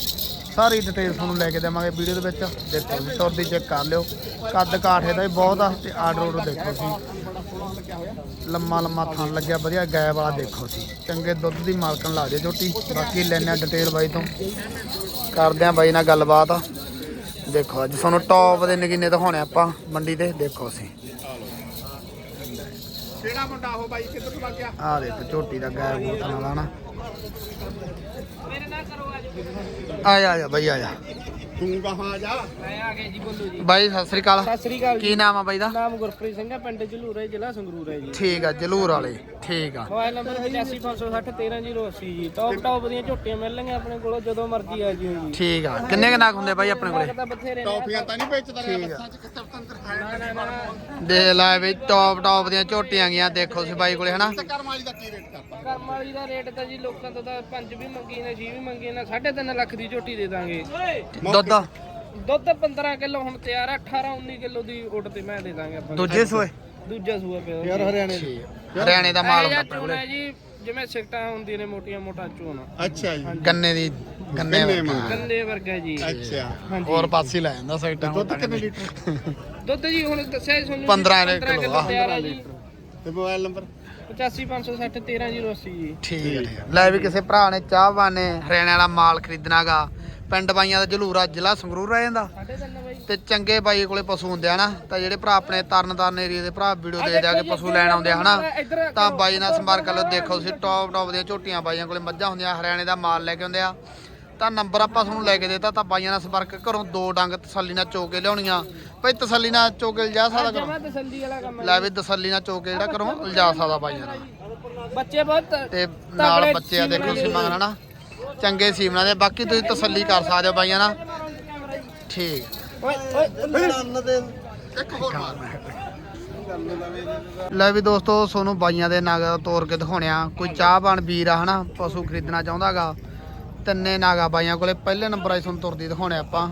ਸਾਰੀ ਡਿਟੇਲ ਤੁਹਾਨੂੰ ਲੈ ਕੇ ਦੇਵਾਂਗੇ ਵੀਡੀਓ ਦੇ ਵਿੱਚ। ਦੇਖੋ ਜੀ ਤੁਰਦੀ ਚੈੱਕ ਕਰ ਲਿਓ। ਕੱਦ ਕਾਠ ਇਹਦਾ ਵੀ ਬਹੁਤ ਆ ਤੇ ਆਰਡਰ ਆਰਡਰ ਦੇਖੋ ਸੀ ਲੰਮਾ ਲੰਮਾ ਥਣ ਲੱਗਿਆ ਵਧੀਆ ਗਾਇ ਵਾਲਾ ਦੇਖੋ ਸੀ ਚੰਗੇ ਦੁੱਧ ਦੀ ਮਾਲਕਣ ਲਾ ਦੇ ਝੋਟੀ। ਬਾਕੀ ਲੈਣੇ ਆ ਡਿਟੇਲ ਬਾਈ ਤੋਂ। ਕਰਦੇ ਆ ਬਾਈ ਨਾਲ ਗੱਲਬਾਤ। ਦੇਖੋ ਅੱਜ ਤੁਹਾਨੂੰ ਟੌਪ ਦੇ ਨਗੀਨੇ ਦਿਖਾਉਣੇ ਆਪਾਂ ਮੰਡੀ ਤੇ ਦੇਖੋ ਸੀ ਕਿਹੜਾ ਮੁੰਡਾ ਉਹ ਬਾਈ ਕਿੱਧਰ ਨੂੰ ਵਗ ਗਿਆ? ਆਹ ਦੇਖ ਝੋਟੀ ਦਾ ਗਾਇ ਬੂਤ ਨਾਲ ਆਣਾ ਆ ਜਾ ਆ ਜਾ ਬਾਈ ਆ ਜਾ। ਤੂੰ ਕਹਾਂ ਜਾ? ਮੈਂ ਆ ਗਿਆ ਜੀ ਬੋਲੋ ਜੀ। ਬਾਈ ਸਤਿ ਸ੍ਰੀ ਅਕਾਲ। ਸਤਿ ਸ੍ਰੀ ਅਕਾਲ ਕੀ ਨਾਮ ਆ ਬਾਈ ਦਾ? ਨਾਮ ਗੁਰਪ੍ਰੀਤ ਸਿੰਘ ਹੈ ਪਿੰਡ ਝਲੂਰੇ ਜ਼ਿਲ੍ਹਾ ਸੰਗਰੂਰ ਹੈ ਜੀ। ਠੀਕ ਆ ਜਲੂਰ ਵਾਲੇ। ਠੀਕ ਆ। ਮੋਬਾਈਲ ਨੰਬਰ 8560 13080 ਜੀ। ਟੌਪ ਟੌਪ ਦੀਆਂ ਝੋਟੀਆਂ ਮਿਲਣਗੀਆਂ ਆਪਣੇ ਕੋਲੋਂ ਜਦੋਂ ਮਰਜ਼ੀ ਆ ਜਿਓ ਜੀ। ਠੀਕ ਆ। ਕਿੰਨੇ ਕ ਨਾਗ ਹੁੰਦੇ ਬਾਈ ਆਪਣੇ ਕੋਲੇ? ਤਾਂ ਬਥੇਰੇ ਨੇ। ਟੌਫੀਆਂ ਤਾਂ ਨਹੀਂ ਵੇਚਦਾ ਰਿਹਾ। ਬੱਸਾਂ 'ਚ ਕਿੱਥੇ ਖਾਇਆ ਨਾ, ਨਾ, ਨਾ। ਦੇਖ ਲੈ ਬਈ ਟੌਪ ਟੌਪ ਦੀਆਂ ਝੋਟੀਆਂ ਗਈਆਂ ਦੇਖੋ ਸੀ ਬਾਈ ਕੋਲੇ ਹਨਾ? ਤੇ ਕਰਮ ਵਾਲੀ ਦਾ ਕੀ ਰੇਟ ਕਰਤਾ? ਕਰਮ ਵਾਲੀ ਦਾ ਰੇਟ ਤਾਂ ਜੀ ਲੋਕਾਂ ਤੋਂ ਤਾਂ 5 ਵੀ ਮੰਗੀ ਨੇ 6 ਵੀ ਮੰਗੀ ਨੇ 3.5 ਲੱਖ ਦੀ ਝੋਟੀ ਦੇ ਦਾਂਗੇ। ਦੁੱਧ ਦੁੱਧ? 15 ਕਿਲੋ ਹੁਣ ਤਿਆਰ ਆ 18 19 ਕਿਲੋ ਦੀ ਉੱਡ ਤੇ ਮੈਂ ਦੇ ਦਾਂਗੇ ਆਪਾਂ। ਦੂਜੇ ਸੂਏ? ਦੂਜਾ ਸੂਆ ਪਿਆ ਹਰਿਆਣੇ ਹਰਿਆਣੇ ਦਾ ਮਾਲ ਹੁੰਦਾ ਆਪਣੇ ਕੋਲੇ ਜੀ ਜਿਵੇਂ ਸਿਕਟਾਂ ਹੁੰਦੀਆਂ ਨੇ ਮੋਟੀਆਂ ਮੋਟਾ ਚੂਨਾ। ਅੱਛਾ ਜੀ। ਗੰਨੇ ਦੀ ਗੰਨੇ ਗੰਨੇ ਵਰਗਾ। ਜੀ। ਅੱਛਾ। ਹਾਂਜੀ। ਹੋਰ ਪਾਸੇ ਲੈ ਜਾਂਦਾ ਸੈਕਟਰ ਦੁੱਧ ਕਿੰਨੇ ਲੀਟਰ? ਦੁੱਧ ਜੀ ਹੁਣ ਦੱਸਿਆ ਜੀ ਤੁਹਾਨੂੰ 15 15 ਕਿਲੋ ਆ। ਤਿਆਰ ਆ ਜੀ। ਤੇ ਮੋਬਾਈਲ ਨੰਬਰ? 85560 13080 ਜੀ। ਠੀਕ ਹੈ। ਲੈ ਵੀ ਕਿਸੇ ਭਰਾ ਨੇ ਚਾਹਵਾਨ ਨੇ ਹਰਿਆਣੇ ਵਾਲਾ ਮਾਲ ਖਰੀਦਣਾਗਾ। ਪਿੰਡ ਬਾਈਆਂ ਦਾ ਜਲੂਰਾ ਜ਼ਿਲ੍ਹਾ ਸੰਗਰੂਰ ਰਹਿ ਜਾਂਦਾ। ਤੇ ਚੰਗੇ ਬਾਈ ਕੋਲੇ ਪਸ਼ੂ ਹੁੰਦੇ ਆ ਨਾ ਤਾਂ ਜਿਹੜੇ ਭਰਾ ਆਪਣੇ ਤਰਨਤਾਰਨ ਏਰੀਆ ਦੇ ਭਰਾ ਵੀਡੀਓ ਦੇ ਦੇ ਕੇ ਪਸ਼ੂ ਲੈਣ ਆਉਂਦੇ ਆ ਹਨਾ? ਤਾਂ ਬਾਈ ਨਾਲ ਸੰਪਰਕ ਕਰੋ ਦੇਖੋ ਤੁਸੀਂ ਟੌਪ ਟੌਪ ਦੀਆਂ ਝੋਟੀਆਂ ਬਾਈਆਂ ਕੋਲੇ ਮੱਝਾਂ ਹੁੰਦੀਆਂ ਹਰਿਆਣੇ ਦਾ ਮਾਲ ਲੈ ਕੇ ਆਉਂਦੇ ਆ। ਤਾਂ ਨੰਬਰ ਆਪਾਂ ਤੁਹਾਨੂੰ ਲੈ ਕੇ ਦੇਤਾ ਤਾਂ ਬਾਈਆਂ ਨਾਲ ਸੰਪਰਕ ਕਰੋ ਦੋ ਡੰਗ ਤਸੱਲੀ ਨਾਲ ਚੋ ਕੇ ਲਿਆਉਣੀਆਂ। ਭਾਈ ਤਸੱਲੀ ਨਾਲ ਚੋ ਕੇ ਲਿਜਾ ਸਕਦਾ ਕਰੋ। ਲੈ ਵੀ ਤਸੱਲੀ ਨਾਲ ਚੋ ਕੇ ਜਿਹੜਾ ਕਰੋ ਲਿਜਾ ਸਕਦਾ ਬਾਈਆਂ ਨਾਲ। ਬੱਚੇ ਬਹੁਤ ਤੇ ਨਾਲ ਬੱਚੇ ਆ ਦੇਖੋ ਸੀਮਾ ਨਾਲ ਨਾ ਚੰਗੇ ਸੀਮਨਾ ਦੇ ਬਾਕੀ ਤੁਸੀਂ ਤਸੱਲੀ ਕਰ ਸਕਦੇ ਹੋ ਬਾਈਆਂ ਨਾਲ। ਠੀਕ। ਓਏ ਓਏ ਲੈ ਵੀ ਦੋਸਤੋ ਤੁਹਾਨੂੰ ਬਾਈਆਂ ਦੇ ਨਗ ਤੋਰ ਕੇ ਦਿਖਾਉਣਿਆ ਕੋਈ ਚਾਹਵਾਨ ਵੀਰ ਆ ਹਨਾ ਪਸ਼ੂ ਖਰੀਦਣਾ ਚਾਹੁੰਦਾਗਾ ਤਿੰਨੇ ਨਾਗਾ ਬਾਈਆਂ ਕੋਲੇ ਪਹਿਲੇ ਨੰਬਰ ਆਈ ਤੁਹਾਨੂੰ ਤੁਰਦੀ ਦਿਖਾਉਣੇ ਆਪਾਂ।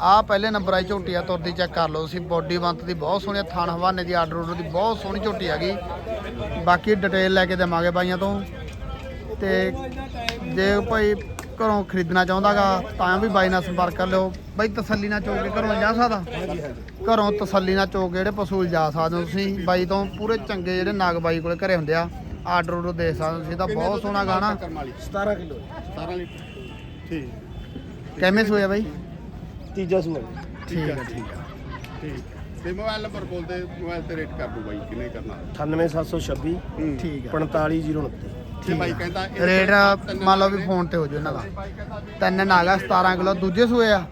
ਆਹ ਪਹਿਲੇ ਨੰਬਰ ਆਈ ਝੋਟੀ ਆ ਤੁਰਦੀ ਚੈੱਕ ਕਰ ਲਓ ਤੁਸੀਂ। ਬੋਡੀ ਬੰਤ ਦੀ ਬਹੁਤ ਸੋਹਣੀ ਆ, ਥਣ ਹਵਾਨੇ ਦੀ ਆਰਡਰ ਆਰਡਰ ਦੀ ਬਹੁਤ ਸੋਹਣੀ ਝੋਟੀ ਹੈਗੀ ਬਾਕੀ ਡਿਟੇਲ ਲੈ ਕੇ ਦੇਵਾਂਗੇ ਬਾਈਆਂ ਤੋਂ। ਤੇ ਜੇ ਭਾਈ ਘਰੋਂ ਖਰੀਦਣਾ ਚਾਹੁੰਦਾਗਾ ਤਾਂ ਵੀ ਬਾਈ ਨਾਲ ਸੰਪਰਕ ਕਰ ਲਿਓ। ਬਾਈ ਤਸੱਲੀ ਨਾਲ ਚੋਕ ਕੇ ਘਰੋਂ ਜਾ ਸਕਦਾ? ਘਰੋਂ ਤਸੱਲੀ ਨਾਲ ਚੋਕ ਕੇ ਜਿਹੜੇ ਪਸ਼ੂ ਜਾ ਸਕਦੇ ਹੋ ਤੁਸੀਂ। ਬਾਈ ਤੋਂ ਪੂਰੇ ਚੰਗੇ ਜਿਹੜੇ ਨਾਗ ਬਾਈ ਕੋਲੇ ਘਰੇ ਹੁੰਦੇ ਆ ਆਰਡਰ ਆਰਡਰ ਦੇ ਸਕਦੇ ਹੋ ਤੁਸੀਂ। ਤਾਂ ਬਹੁਤ ਸੋਹਣਾ ਗਾਣਾ। ਕਰਮ ਵਾਲੀ? 17 ਕਿਲੋ। 17 ਲੀਟਰ। ਠੀਕ। ਕਿਵੇਂ ਸੋਇਆ ਬਾਈ? ਤੀਜਾ ਸੂਆ। ਠੀਕ ਹੈ ਠੀਕ ਹੈ ਠੀਕ ਤੇ ਮੋਬਾਈਲ ਨੰਬਰ ਬੋਲਦੇ ਮੋਬਾਈਲ ਤੇ ਰੇਟ ਕਰ ਦੂ ਬਾਈ ਕਿੰਨੇ ਕਰਨਾ? 98726 ਠੀਕ ਹੈ 45029 ਤੇ ਬਾਈ ਕਹਿੰਦਾ ਇਹ ਰੇਟ ਮੰਨ ਲਓ ਵੀ ਫੋਨ ਤੇ ਹੋ ਜੂ ਇਹਨਾਂ ਦਾ। ਤਿੰਨ ਨਾਗਾ 17 ਕਿਲੋ ਦੂਜੇ ਸੂਏ ਆ।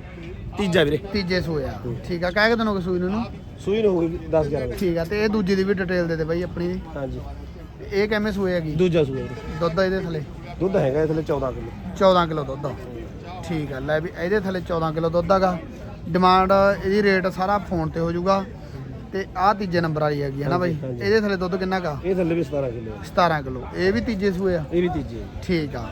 ਤੀਜਾ ਵੀਰੇ। ਤੀਜੇ ਸੂਏ ਆ। ਠੀਕ ਆ ਕਹਿ ਕੇ ਤੈਨੂੰ ਸੂਈ ਨੂੰ? ਸੂਈ ਨੂੰ ਹੋ ਗਈ 10 11 ਠੀਕ ਆ ਤੇ ਇਹ ਦੂਜੇ ਦੀ ਵੀ ਡਿਟੇਲ ਦੇ ਦੇ ਬਾਈ ਆਪਣੀ ਦੀ। ਹਾਂਜੀ। ਇਹ ਕਿਵੇਂ ਸੂਏ ਹੈਗੀ? ਦੂਜਾ ਸੂਆ ਵੀਰੇ। ਦੁੱਧ ਇਹਦੇ ਥੱਲੇ? ਦੁੱਧ ਹੈਗਾ ਇਹ ਥੱਲੇ 14 ਕਿਲੋ। 14 ਕਿਲੋ ਦੁੱਧ। ਠੀਕ ਆ ਲੈ ਵੀ ਇਹਦੇ ਥੱਲੇ 14 ਕਿਲੋ ਦੁੱਧ ਹੈਗਾ। ਡਿਮਾਂਡ ਇਹਦੀ ਰੇਟ ਸਾਰਾ ਫੋਨ ਤੇ ਹੋ ਜਾਊਗਾ ਤੇ ਆਹ ਤੀਜੇ ਨੰਬਰ ਵਾਲੀ ਹੈਗੀ ਹੈ ਨਾ ਬਾਈ? ਹਾਂਜੀ, ਹਾਂਜੀ। ਇਹਦੇ ਥੱਲੇ ਦੁੱਧ ਕਿੰਨਾ ਕਾ ਇਹ ਥੱਲੇ ਵੀ 17 ਕਿਲੋ 17 ਕਿਲੋ। ਇਹ ਵੀ ਤੀਜੇ ਸੂਏ ਆ? ਇਹ ਵੀ ਤੀਜੇ ਠੀਕ ਆ।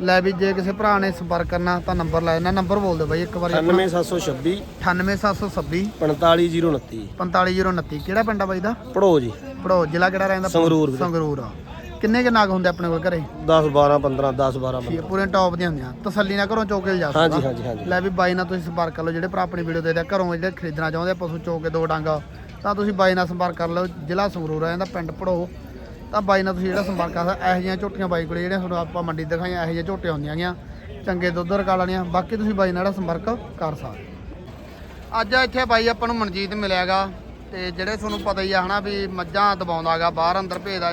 ਲੈ ਵੀ ਜੇ ਕਿਸੇ ਭਰਾ ਨੇ ਸੰਪਰਕ ਕਰਨਾ ਤਾਂ ਨੰਬਰ ਲੈ ਇਹਨਾਂ ਨੰਬਰ ਬੋਲ ਦਿਓ ਬਾਈ ਇੱਕ ਵਾਰੀ 98726 98726 45029 45029 ਕਿਹੜਾ ਪਿੰਡ ਆ ਬਾਈ ਦਾ? ਪੜੋ ਜੀ। ਪੜੋ ਜ਼ਿਲ੍ਹਾ ਕਿਹੜਾ ਰਹਿੰਦਾ? ਸੰਗਰੂਰ ਵੀਰੇ। ਸੰਗਰੂਰ ਆ। ਕਿੰਨੇ ਕੁ ਨਾਗ ਹੁੰਦੇ ਆਪਣੇ ਕੋਲ ਘਰੇ? 10 12 15 10 12 ਠੀਕ ਆ, ਪੂਰੇ ਟੌਪ ਦੀਆਂ ਹੁੰਦੀਆਂ। ਤਸੱਲੀ ਨਾਲ ਘਰੋਂ ਚੋਕੇ ਜਾ ਹਾਂਜੀ, ਹਾਂਜੀ, ਹਾਂਜੀ। ਲੈ ਵੀ ਬਾਈ ਨਾਲ ਤੁਸੀਂ ਸੰਪਰਕ ਕਰ ਲਓ। ਜਿਹੜੇ ਭਰਾ ਆਪਣੀ ਵੀਡੀਓ ਦੇਖਦੇ ਆ ਘਰੋਂ ਜਿਹੜੇ ਖਰੀਦਣਾ ਚਾਹੁੰਦੇ ਆ ਪਸ਼ੂ ਚੋਕੇ ਦੋ ਡੰਗ। ਤਾਂ ਤੁਸੀਂ ਬਾਈ ਨਾਲ ਸੰਪਰਕ ਕਰ ਲਓ ਜ਼ਿਲ੍ਹਾ ਸੰਗਰੂਰ ਆ ਜਾਂਦਾ ਪਿੰਡ ਪੜੋ ਤਾਂ ਬਾਈ ਨਾਲ ਤੁਸੀਂ ਜਿਹੜਾ ਸੰਪਰਕ ਕਰ ਇਹੋ ਜਿਹੀਆਂ ਝੋਟੀਆਂ ਬਾਈ ਕੋਲੇ ਜਿਹੜੀਆਂ ਤੁਹਾਨੂੰ ਆਪਾਂ ਮੰਡੀ ਦਿਖਾਈਆਂ ਇਹੋ ਜਿਹੀਆਂ ਝੋਟੀਆਂ ਹੁੰਦੀਆਂ ਗੀਆਂ। ਚੰਗੇ ਦੁੱਧ ਰਕਾ ਵਾਲੀਆਂ ਬਾਕੀ ਤੁਸੀਂ ਬਾਈ ਨਾਲ ਜਿਹੜਾ ਸੰਪਰਕ ਕਰ ਸਕਦੇ ਅੱਜ ਇੱਥੇ ਬਾਈ ਆਪਾਂ ਨੂੰ ਮਨਜੀਤ ਮਿਲਿਆਗਾ ਤੇ ਜਿਹੜੇ ਤੁਹਾਨੂੰ ਪਤਾ ਹੀ ਆ ਹਨਾ ਵੀ ਮੱਝਾਂ ਦਬਾਉਂਦਾਗਾ ਬਾਹਰ ਅੰਦਰ ਭੇਜਦਾ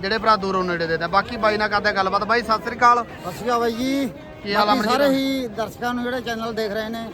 ਜਿਹੜੇ ਭਰਾ ਦੂਰੋਂ ਨੇੜੇ ਦੇ ਬਾਕੀ ਬਾਈ ਨਾਲ ਕਰਦੇ ਗੱਲਬਾਤ। ਬਾਈ ਸਤਿ ਸ੍ਰੀ ਅਕਾਲ। ਸਤਿ ਸ਼੍ਰੀ ਅਕਾਲ ਬਾਈ ਜੀ। ਕੀ ਹਾਲ ਆ? ਸਾਰੇ ਹੀ ਦਰਸ਼ਕਾਂ ਨੂੰ ਜਿਹੜੇ ਚੈਨਲ ਦੇਖ ਰਹੇ ਨੇ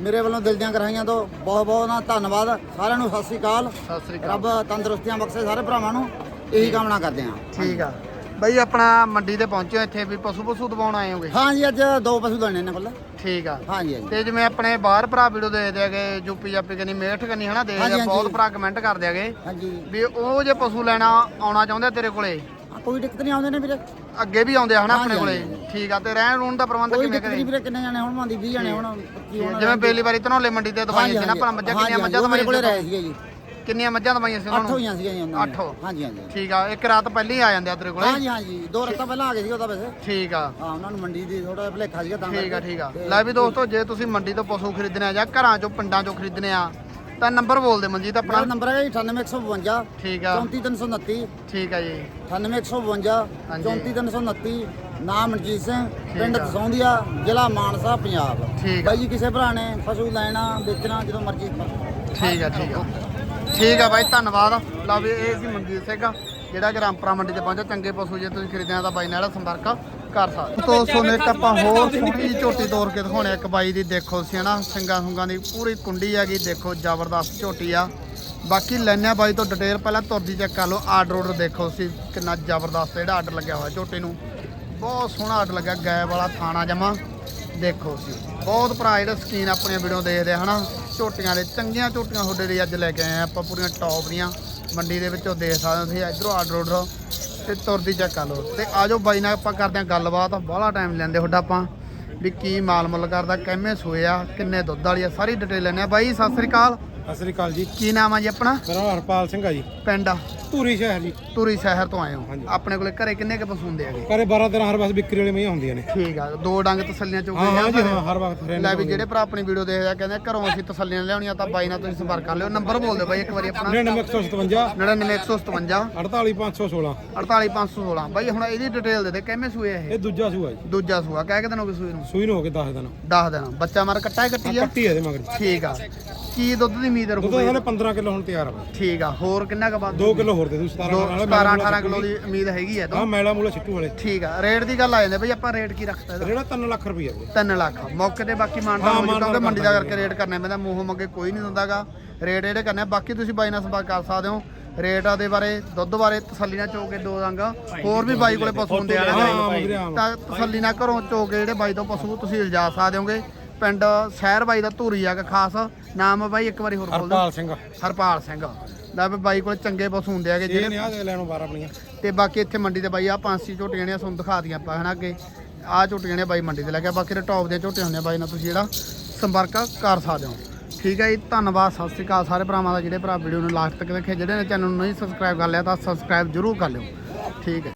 ਮੇਰੇ ਵੱਲੋਂ ਦਿਲ ਦੀਆਂ ਗਰਾਈਆਂ ਤੋਂ ਬਹੁਤ ਬਹੁਤ ਨਾ ਧੰਨਵਾਦ। ਸਾਰਿਆਂ ਨੂੰ ਸਤਿ ਸ਼੍ਰੀ ਅਕਾਲ। ਸਤਿ ਸ੍ਰੀ ਅਕਾਲ। ਰੱਬ ਤੰਦਰੁਸਤੀਆਂ ਬਖਸ਼ੇ ਸਾਰੇ ਭਰਾਵਾਂ ਨੂੰ। ਇਹੀ ਕਾਮਨਾ ਕਰਦੇ ਹਾਂ। ਠੀਕ ਆ। ਬਾਈ ਆਪਣਾ ਮੰਡੀ ਤੇ ਪਹੁੰਚੇ ਇੱਥੇ ਵੀ ਪਸ਼ੂ ਪਸ਼ੂ ਦਬਾਉਣ ਆਏ ਹੋਗੇ? ਹਾਂ ਜੀ ਅੱਜ ਦੋ ਪਸ਼ੂ ਲੈਣੇ ਨੇ ਕੋਲ। ਠੀਕ ਆ। ਹਾਂ ਜੀ ਹਾਂ ਜੀ ਤੇ ਜਿਵੇਂ ਆਪਣੇ ਬਾਹਰ ਭਰਾ ਵੀਡੀਓ ਦੇਖਦੇ ਹੈਗੇ ਯੂਪੀ ਜਾਪੀ ਕਨੀ ਮੇਠ ਕਨੀ ਹਨਾ ਦੇਖਦੇ ਹਾਂਜੀ, ਆ ਬਹੁਤ ਹਾਂਜੀ। ਭਰਾ ਕਮੈਂਟ ਕਰਦੇ ਹੈਗੇ। ਹਾਂਜੀ। ਵੀ ਉਹ ਜੇ ਪਸ਼ੂ ਲੈਣਾ ਆਉਣਾ ਚਾਹੁੰਦੇ ਤੇਰੇ ਕੋਲੇ ਕੋਈ ਦਿੱਕਤ ਨਹੀਂ ਆਉਂਦੇ ਨੇ ਵੀਰੇ। ਅੱਗੇ ਵੀ ਆਉਂਦੇ ਆ ਹਨਾ ਆਪਣੇ ਕੋਲੇ? ਠੀਕ ਆ ਤੇ ਰਹਿਣ ਰੂਣ ਦਾ ਪ੍ਰਬੰਧ ਕੋਈ ਕਿਵੇਂ ਦਿੱਕਤ ਨਹੀਂ ਵੀਰੇ ਕਿੰਨੇ ਜਾਣੇ ਹੁਣ ਮੰਦੀ 20 ਜਾਣੇ ਹੁਣ 25 ਹੁਣ ਜਿਵੇਂ ਬੇਲੀ ਵਾਰੀ ਧਨੌਲੇ ਮੰਡੀ ਤੇ ਦਵਾਈਆਂ ਸੀ ਨਾ ਪਰ ਮੱਝਾਂ ਕਿੰਨੀਆਂ ਮੱਝਾਂ ਮੇਰੇ ਕੋਲੇ ਦਵਾਈਆਂ ਰਹੇ ਸੀਗੇ ਜੀ। ਸੀ ਕਿੰਨੀਆਂ ਮੱਝਾਂ ਦਵਾਈਆਂ ਸੀ ਉਹਨਾਂ ਅੱਠ ਨੂੰ? ਹੋਈਆਂ ਸੀਗੀਆਂ ਜੀ ਉਹਨਾਂ ਅੱਠ। ਹੋ। ਹਾਂਜੀ ਹਾਂਜੀ। ਠੀਕ ਆ ਇੱਕ ਰਾਤ ਪਹਿਲਾਂ ਹੀ ਆ ਜਾਂਦੇ ਆ ਤੇਰੇ ਕੋਲੇ? ਹਾਂਜੀ ਹਾਂਜੀ। ਦੋ ਰਸਤਾ ਪਹਿਲਾਂ ਆ ਗਏ ਸੀ ਉਹਦਾ ਵੈਸੇ। ਠੀਕ ਆ। ਹਾਂ ਉਹਨਾਂ ਨੂੰ ਮੰਡੀ ਦੀ ਥੋੜਾ ਭਲੇਖਾ ਸੀਗਾ ਤਾਂ ਠੀਕ ਆ। ਠੀਕ ਆ। ਲੈ ਵੀ ਦੋਸਤੋ ਜੇ ਤੁਸੀਂ ਮੰਡੀ ਤੋਂ ਪਸ਼ੂ ਖਰੀਦਣੇ ਆ ਜਾਂ ਘਰਾਂ ਚੋਂ ਪਿੰਡਾਂ ਚੋਂ ਖਰੀਦਣੇ ਆ ਤਾਂ ਨੰਬਰ ਬੋਲ ਦੇ ਮਨਜੀਤ ਮੇਰਾ ਆਪਣਾ ਨੰਬਰ ਹੈ 98152 ਠੀਕ ਆ। 34329 ਠੀਕ ਆ ਜੀ। 98152 ਹਾਂਜੀ। 34329 ਨਾਮ ਮਨਜੀਤ ਸਿੰਘ ਪਿੰਡ ਆ। ਦਸੌਂਦੀਆ ਜ਼ਿਲ੍ਹਾ ਮਾਨਸਾ ਪੰਜਾਬ। ਠੀਕ ਆ। ਬਾਈ ਜੀ ਕਿਸੇ ਭਰਾ ਨੇ ਪਸ਼ੂ ਲੈਣਾ ਵੇਚਣਾ ਜਦੋਂ ਮਰਜ਼ੀ। ਠੀਕ ਆ ਠੀਕ ਆ। ਠੀਕ ਆ ਬਾਈ ਧੰਨਵਾਦ। ਲਓ ਵੀ ਇਹ ਸੀ ਮਨਜੀਤ ਸਿੰਘ ਜਿਹੜਾ ਕਿ ਰਾਮਪੁਰਾ ਮੰਡੀ ਤੇ ਪਹੁੰਚਿਆ। ਚੰਗੇ ਪਸ਼ੂ ਜੇ ਤੁਸੀਂ ਖਰੀਦਣਾ ਤਾਂ ਬਾਈ ਨਾਲ ਸੰਪਰਕ ਕਰ ਸਕਦੇ ਤੋਂ ਸੋਨੇ ਇੱਕ ਆਪਾਂ ਹੋਰ ਸੋਹਣੀ ਝੋਟੀ ਤੋੜ ਕੇ ਦਿਖਾਉਣੇ ਇੱਕ ਬਾਈ ਦੀ ਦੇਖੋ ਸੀ ਹਨਾ ਸਿੰਗਾਂ ਸੁੰਗਾਂ ਦੀ ਪੂਰੀ ਕੁੰਡੀ ਹੈਗੀ ਦੇਖੋ ਜ਼ਬਰਦਸਤ ਝੋਟੀ ਆ। ਬਾਕੀ ਲੈਣਾ ਬਾਈ ਤੋਂ ਡਿਟੇਲ ਪਹਿਲਾਂ ਤੁਰਦੀ ਚੈੱਕ ਕਰ ਲਓ ਆਰਡਰ ਆਰਡਰ ਦੇਖੋ ਸੀ ਕਿੰਨਾ ਜ਼ਬਰਦਸਤ ਜਿਹੜਾ ਆਰਡਰ ਲੱਗਿਆ ਹੋਇਆ ਝੋਟੀ ਨੂੰ। ਬਹੁਤ ਸੋਹਣਾ ਆਰਡਰ ਲੱਗਿਆ ਗਾਇ ਵਾਲਾ ਥਾਣਾ ਜਮਾ। ਦੇਖੋ ਸੀ ਬਹੁਤ ਭਰਾ ਜਿਹੜੇ ਸਕੀਨ ਆਪਣੀਆਂ ਵੀਡੀਓ ਦੇਖਦੇ ਆ ਹਨਾ। ਝੋਟੀਆਂ ਦੇ ਚੰਗੀਆਂ ਝੋਟੀਆਂ ਤੁਹਾਡੇ ਲਈ ਅੱਜ ਲੈ ਕੇ ਆਏ ਆ ਆਪਾਂ ਪੂਰੀਆਂ ਟੌਪ ਦੀਆਂ ਮੰਡੀ ਦੇ ਵਿੱਚੋਂ ਦੇਖ ਸਕਦੇ ਹੋ ਤੁਸੀਂ ਇਧਰੋਂ ਆਰਡਰ ਆਰਡਰ ਤੇ ਤੁਰਦੀ ਚੈੱਕ ਕਰ ਲਓ। ਤੇ ਆਜੋ ਬਾਈ ਨਾਲ ਆਪਾਂ ਕਰਦੇ ਆ ਗੱਲਬਾਤ ਬਾਹਲਾ ਟਾਈਮ ਲੈਂਦੇ ਤੁਹਾਡਾ ਆਪਾਂ ਵੀ ਕੀ ਮਾਲ ਮੁੱਲ ਕਰਦਾ ਕਿੰਨੇ ਸੋਏ ਆ ਕਿੰਨੇ ਦੁੱਧ ਵਾਲੀ ਆ ਸਾਰੀ ਡਿਟੇਲ ਲੈਣੇ ਆ ਬਾਈ ਸਤਿ ਸ੍ਰੀ ਅਕਾਲ। ਸਤਿ ਸ੍ਰੀ ਅਕਾਲ ਜੀ। ਕੀ ਨਾਮ ਆ ਜੀ ਆਪਣਾ? ਮੇਰਾ ਨਾਮ ਹਰਪਾਲ ਸਿੰਘ ਆ ਜੀ। ਪਿੰਡ ਧੂਰੀ ਸ਼ਹਿਰ ਜੀ। ਤੁਰੀ ਸ਼ਹਿਰ ਤੋਂ ਆਏ ਹੋ। ਆਪਣੇ ਕੋਲੇ ਘਰੇ ਕਿੰਨੇ ਕੁ ਪਸ਼ੂ ਹੁੰਦੇ ਹੈਗੇ? ਘਰੇ 12 13 ਹਰ ਬਸ ਵਿਕਰੀ ਵਾਲੀ ਮਈਆਂ ਹੁੰਦੀਆਂ ਨੇ। ਠੀਕ ਆ ਦੋ ਡੰਗ ਤਸੱਲੀਆਂ ਚੋਂ ਹਾਂ ਹਾਂ ਜੀ ਹਾਂ ਹਰ ਵਕਤ ਰਹਿੰਦੇ ਲੈ ਵੀ ਜਿਹੜੇ ਭਰਾ ਆਪਣੀ ਵੀਡੀਓ ਦੇਖਦੇ ਆ ਕਹਿੰਦੇ ਘਰੋਂ ਅਸੀਂ ਤਸੱਲੀਆਂ ਲਿਆਉਣੀਆਂ ਤਾਂ ਬਾਈ ਨਾਲ ਤੁਸੀਂ ਸੰਪਰਕ ਕਰ ਲਿਓ। ਨੰਬਰ ਬੋਲ ਦਿਓ ਬਾਈ ਇੱਕ ਵਾਰੀ ਆਪਣਾ। 99157 99157 48516 48516 ਬਾਈ ਹੁਣ ਇਹਦੀ ਡਿਟੇਲ ਦੇ ਦੇ ਕਿੰਨੇ ਸੂਏ ਇਹ? ਇਹ ਦੂਜਾ ਸੂਆ ਜੀ। ਦੂਜਾ ਸੂਆ ਕਹਿ ਕੇ ਦਿਨ ਹੋ ਗਏ ਸੂਏ ਨੂੰ? ਸੂਈ ਨੂੰ ਹੋ ਕੇ 10 ਦਿਨ। 10 ਦਿਨ। ਬੱਚਾ ਮਰ ਕੱਟਾ ਹੀ ਕੱਟੀ ਆ? ਕੱਟੀ ਇਹਦੇ ਮਗਰ। ਠੀਕ ਆ। ਕੀ ਦੁੱਧ ਦੀ ਉਮੀਦ ਦੁੱਧ ਇਹਨੇ 15 ਕਿਲੋ ਹੁਣ ਤਿਆਰ ਆ। ਠੀਕ ਆ। ਹੋਰ ਕਿੰਨਾ ਕ ਬਾਅਦ 2 ਕਿਲੋ ਹੋਰ ਦੇ ਦੂ 17 ਨਾਲ 17 18 ਕਿਲੋ ਦੀ ਉਮੀਦ ਹੈਗੀ ਹੈ ਹਾਂ ਤਾਂ। ਮੈਲਾ ਮੂਲਾ ਛਿੱਟੂ ਵਾਲੇ। ਠੀਕ ਆ ਰੇਟ ਦੀ ਗੱਲ ਆ ਜਾਂਦੇ ਬਈ ਆਪਾਂ ਰੇਟ ਕੀ ਰੱਖਤਾ ਇਹਦਾ? ਜਿਹੜਾ 3 ਲੱਖ ਰੁਪਈਆ ਵੀਰੇ। 3 ਲੱਖ ਮੌਕੇ ਤੇ ਬਾਕੀ ਮਾਨਤਾ ਹਾਂ, ਮਾਨਤਾਨ ਕਿਉਂਕਿ ਮੰਡੀ ਦਾ ਕਰ ਕਰਕੇ ਰੇਟ ਕਰਨਾ ਪੈਂਦਾ ਮੂੰਹੋਂ ਮੰਗੇ ਕੋਈ ਨਹੀਂ ਦਿੰਦਾਗਾ। ਰੇਟ ਜਿਹੜੇ ਕਰਨੇ ਆ, ਬਾਕੀ ਤੁਸੀਂ ਬਾਈ ਨਾਲ ਸੰਪਰਕ ਕਰ ਸਕਦੇ ਹੋ ਰੇਟਾਂ ਦੇ ਬਾਰੇ ਦੁੱਧ ਬਾਰੇ ਤਸੱਲੀ ਨਾਲ ਚੋ ਕੇ ਦੋ ਰੰਗ ਹੋਰ ਵੀ ਬਾਈ ਕੋਲੇ ਪਸ਼ੂ ਹੁੰਦੇ ਆ ਤਾਂ ਤਸੱਲੀ ਨਾਲ ਘਰੋਂ ਚੋ ਕੇ ਜਿਹੜੇ ਬਾਈ ਤੋਂ ਪਸ਼ੂ ਤੁਸੀਂ ਲਿਜਾ ਸਕਦੇ ਹੋਗੇ। ਪਿੰਡ ਸ਼ਹਿਰ ਬਾਈ ਦਾ ਧੂਰੀ ਆ ਖਾਸ ਨਾਮ ਆ ਬਾਈ ਇੱਕ ਵਾਰੀ ਹੋਰ ਬੋਲ ਦਿਓ। ਹਰਪਾਲ ਸਿੰਘ। ਹਰਪਾਲ ਸਿੰਘ। ਲੈ ਵੀ ਬਾਈ ਕੋਲ ਚੰਗੇ ਪਸ਼ੂ ਹੁੰਦੇ ਆਗੇ ਇਹ ਜਿਹੜੇ ਨੇ ਆ ਦੇ ਲੈਣੋਂ 12 ਆਪਣੀਆਂ। ਤੇ ਬਾਕੀ ਇੱਥੇ ਮੰਡੀ ਤੇ ਬਾਈ ਆ ਪੰਛੀ ਝੋਟੀਆਂ ਨੇ ਤੁਹਾਨੂੰ ਦਿਖਾ ਦੀਆਂ ਆਪਾਂ ਹਨਾ ਅੱਗੇ। ਆ ਝੋਟੀਆਂ ਨੇ ਬਾਈ ਮੰਡੀ ਤੇ ਲੈ ਕੇ ਬਾਕੀ ਦੇ ਟੌਪ ਦੀਆਂ ਝੋਟੀਆਂ ਹੁੰਦੀਆਂ ਬਾਈ ਨਾਲ ਤੁਸੀਂ ਜਿਹੜਾ ਸੰਪਰਕ ਕਰ ਸਕਦੇ ਹੋ। ਠੀਕ ਹੈ ਜੀ ਧੰਨਵਾਦ ਸਤਿ ਸ੍ਰੀ ਅਕਾਲ ਸਾਰੇ ਭਰਾਵਾਂ ਦਾ ਜਿਹੜੇ ਭਰਾ ਵੀਡੀਓ ਨੂੰ ਲਾਸਟ ਤੱਕ ਦੇਖੇ ਜਿਹੜੇ ਨੇ ਚੈਨਲ ਨੂੰ ਨਹੀਂ ਸਬਸਕ੍ਰਾਈਬ ਕਰ ਲਿਆ ਤਾਂ ਸਬਸਕ੍ਰਾਈਬ ਜ਼ਰੂਰ ਕਰ ਲਿਓ। ਠੀਕ ਹੈ।